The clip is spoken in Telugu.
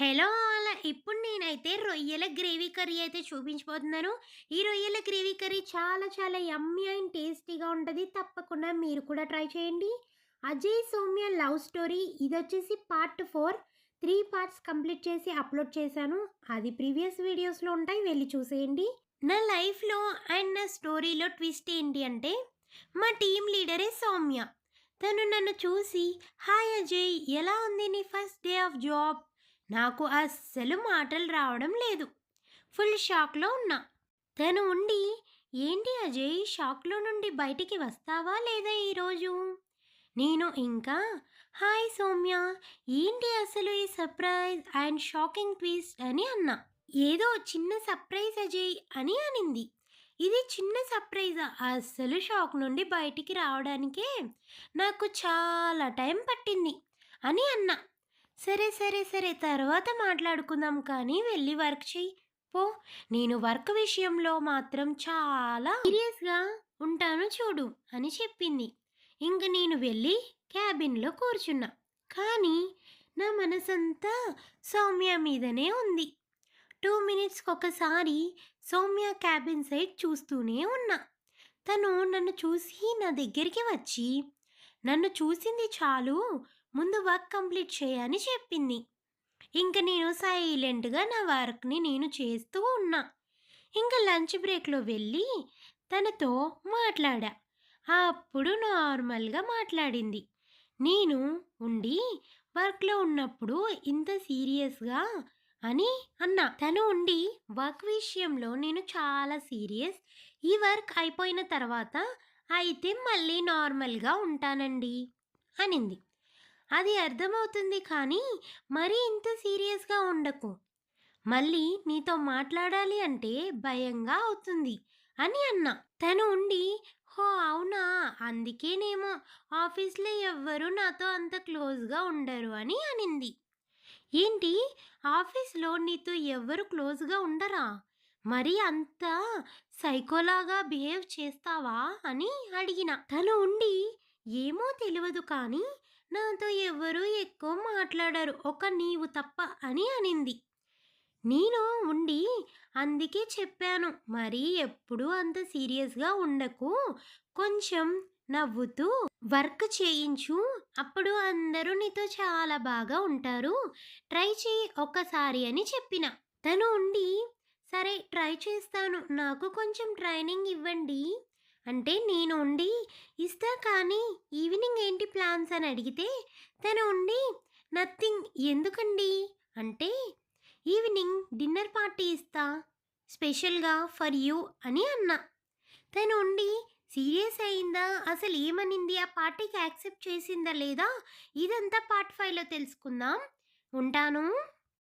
హలో అలా ఇప్పుడు నేనైతే రొయ్యల గ్రేవీ కర్రీ అయితే చూపించబోతున్నాను. ఈ రొయ్యల గ్రేవీ కర్రీ చాలా చాలా యమ్మీ అండ్ టేస్టీగా ఉంటుంది. తప్పకుండా మీరు కూడా ట్రై చేయండి. అజయ్ సౌమ్య లవ్ స్టోరీ ఇది వచ్చేసి part four. Three parts complete చేసి అప్లోడ్ చేశాను. అది ప్రీవియస్ వీడియోస్లో ఉంటాయి. వెళ్ళి చూసేయండి. నా లైఫ్లో అండ్ నా స్టోరీలో ట్విస్ట్ ఏంటి అంటే మా టీం లీడరే సౌమ్య. తను నన్ను చూసి హాయ్ అజయ్ ఎలా ఉంది నీ ఫస్ట్ డే ఆఫ్ జాబ్? నాకు అస్సలు మాటలు రావడం లేదు. ఫుల్ షాక్లో ఉన్నా. తను ఉండి ఏంటి అజయ్ షాక్లో నుండి బయటికి వస్తావా లేదా ఈరోజు నేను ఇంకా హాయ్ సౌమ్య ఏంటి అసలు ఈ సర్ప్రైజ్ అండ్ షాకింగ్ ట్విస్ట్? అని అన్నా. ఏదో చిన్న సర్ప్రైజ్ అజయ్ అని అనింది. ఇది చిన్న సర్ప్రైజా? అస్సలు షాక్ నుండి బయటికి రావడానికే నాకు చాలా టైం పట్టింది అని అన్నా. సరే సరే సరే తర్వాత మాట్లాడుకుందాం కానీ వెళ్ళి వర్క్ చెయ్యి. పో. నేను వర్క్ విషయంలో మాత్రం చాలా సీరియస్గా ఉంటాను చూడు అని చెప్పింది. ఇంక నేను వెళ్ళి క్యాబిన్లో కూర్చున్నా. కానీ నా మనసంతా సౌమ్య మీదనే ఉంది. టూ మినిట్స్కి ఒకసారి సౌమ్య క్యాబిన్ సైడ్ చూస్తూనే ఉన్నా. తను నన్ను చూసి నా దగ్గరికి వచ్చి నన్ను చూసింది చాలు. ముందు వర్క్ కంప్లీట్ చేయని చెప్పింది. ఇంక నేను సైలెంట్గా నా వర్క్ని నేను చేస్తూ ఉన్నా. ఇంకా లంచ్ బ్రేక్లో వెళ్ళి తనతో మాట్లాడా. అప్పుడు నార్మల్గా మాట్లాడింది. నేను ఉండి వర్క్లో ఉన్నప్పుడు ఇంత సీరియస్గా అని అన్నా. తను ఉండి వర్క్ విషయంలో నేను చాలా సీరియస్. ఈ వర్క్ అయిపోయిన తర్వాత అయితే మళ్ళీ నార్మల్గా ఉంటానండి అనింది. అది అర్థమవుతుంది కానీ మరీ ఇంత సీరియస్గా ఉండకు. మళ్ళీ నీతో మాట్లాడాలి అంటే భయంగా అవుతుంది అని అన్నా. తను ఉండి హో అవునా? అందుకేనేమో ఆఫీస్లో ఎవ్వరూ నాతో అంత క్లోజ్గా ఉండరు అని అనింది. ఏంటి? ఆఫీస్లో నీతో ఎవ్వరు క్లోజ్గా ఉండరా? మరి అంత సైకోలాగా బిహేవ్ చేస్తావా? అని అడిగిన. తను ఉండి ఏమో తెలియదు కానీ నాతో ఎవ్వరూ ఎక్కువ మాట్లాడరు. ఒక నీవు తప్ప అని అనింది. నేను ఉండి అందుకే చెప్పాను. మరి ఎప్పుడు అంత సీరియస్గా ఉండకు. కొంచెం నవ్వుతూ వర్క్ చేయించు. అప్పుడు అందరూ నీతో చాలా బాగా ఉంటారు. ట్రై చేయి ఒక్కసారి అని చెప్పిన. తను ఉండి సరే ట్రై చేస్తాను. నాకు కొంచెం ట్రైనింగ్ ఇవ్వండి. అంటే నేను ఉండి ఇస్తా కానీ ఈవినింగ్ ఏంటి ప్లాన్స్ అని అడిగితే తను ఉండి నథింగ్ ఎందుకండి? అంటే ఈవినింగ్ డిన్నర్ పార్టీ ఇస్తా స్పెషల్గా ఫర్ యూ అని అన్నా. తను ఉండి సీరియస్ అయిందా? అసలు ఏమనింది? ఆ పార్టీకి యాక్సెప్ట్ చేసిందా లేదా? ఇదంతా పార్ట్ ఫైవ్లో తెలుసుకుందాం. ఉంటాను.